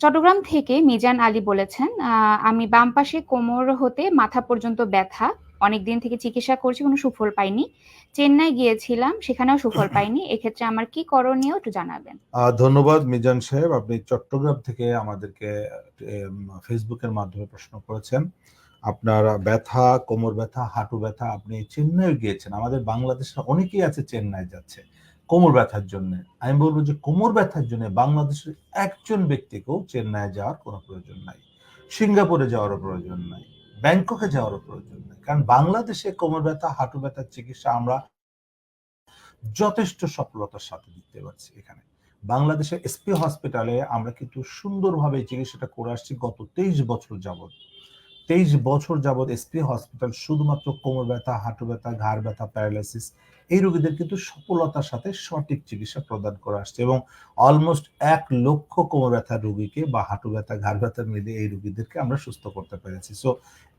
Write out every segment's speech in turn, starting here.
চট্টগ্রাম থেকে মিজান আলী বলেছেন, আমি বাম পাশে কোমর হতে মাথা পর্যন্ত ব্যথা। অনেকদিন থেকে চিকিৎসা করছি, কোনো সুফল পাইনি। চেন্নাই গিয়েছিলাম, সেখানেও সুফল পাইনি। এক্ষেত্রে আমার কি করণীয় একটু জানাবেন? ধন্যবাদ মিজান সাহেব। আপনি চট্টগ্রাম থেকে আমাদেরকে ফেসবুকের মাধ্যমে প্রশ্ন করেছেন। আপনার ব্যথা, কোমর ব্যথা, হাঁটু ব্যথা, আপনি চেন্নাইও গিয়েছেন। আমাদের বাংলাদেশে অনেকেই আছে চেন্নাই যাচ্ছে কোমর ব্যথার জন্যে। আমি বলব যে কোমর ব্যথার জন্যে বাংলাদেশের একজন ব্যক্তিকেও চেন্নাই যাওয়ার কোনো প্রয়োজন নাই। সিঙ্গাপুরে যাওয়ারও প্রয়োজন নাই। ব্যাংককে যাওয়ারও প্রয়োজন নাই। কারণ বাংলাদেশে কোমর ব্যথা, হাঁটু ব্যথার চিকিৎসা আমরা যথেষ্ট সফলতার সাথে দিতে পারছি এখানে। বাংলাদেশের এসপি হসপিটালে আমরা কিন্তু সুন্দরভাবে চিকিৎসাটা করে আসছি গত ২৩ বছর যাবৎ। ২৩ বছর যাবৎ এসপি হসপিটাল শুধুমাত্র কোমর ব্যথা, হাঁটু ব্যথা, ঘাড় ব্যথা, প্যারালাইসিস এই রোগীদের কিন্তু সফলতার সাথে সঠিক চিকিৎসা প্রদান করে আসছে এবং অলমোস্ট এক লক্ষ কোমর ব্যথার রোগীকে বা হাঁটু ব্যথা, ঘাড় ব্যথা মিলে এই রোগীদেরকে আমরা সুস্থ করতে পেরেছি। সো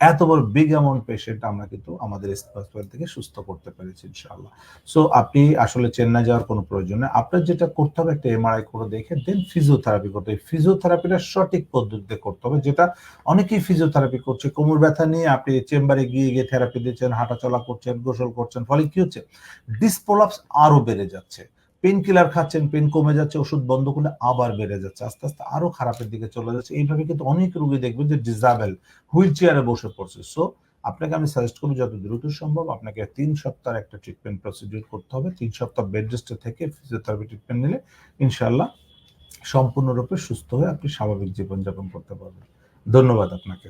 এত বড় বিগ অ্যামাউন্ট পেশেন্ট আমরা কিন্তু আমাদের হসপিটাল থেকে সুস্থ করতে পেরেছি ইনশাআল্লাহ। সো আপনি আসলে চেন্নাই যাওয়ার কোনো প্রয়োজন নেই। আপনার যেটা করতে হবে একটা এমআরআই করে দেখে দেন ফিজিওথেরাপি করতে হবে। ফিজিওথেরাপিটা সঠিক পদ্ধতিতে করতে হবে। যেটা অনেকেই ফিজিওথেরাপি করছে। কোমর ব্যথা নিয়ে আপনি চেম্বারে গিয়ে, গিয়ে থেরাপি দিচ্ছেন, হাঁটাচলা করছেন, গোসল করছেন। ফলে কি হচ্ছে? ডিসপ্রলাপস আরও বেড়ে যাচ্ছে। পেইন কিলার খাচ্ছেন, পেন কমে যাচ্ছে, ওষুধ বন্ধ করলে আবার বেড়ে যাচ্ছে। আস্তে, আস্তে আরও খারাপের দিকে চলে যাচ্ছে। এইভাবে কিন্তু অনেক রোগী দেখবেন যে ডিসেবল হুইল চেয়ারে বসে পড়ছে। সো আপনাকে আমি সাজেস্ট করব যত দ্রুত সম্ভব আপনাকে তিন সপ্তাহের একটা ট্রিটমেন্ট প্রসিডিউর করতে হবে। তিন সপ্তাহ বেড রেস্টে থেকে ফিজিওথেরাপি ট্রিটমেন্ট নিলে ইনশাআল্লাহ সম্পূর্ণরূপে সুস্থ হয়ে আপনি স্বাভাবিক জীবনযাপন করতে পারবেন। ধন্যবাদ আপনাকে।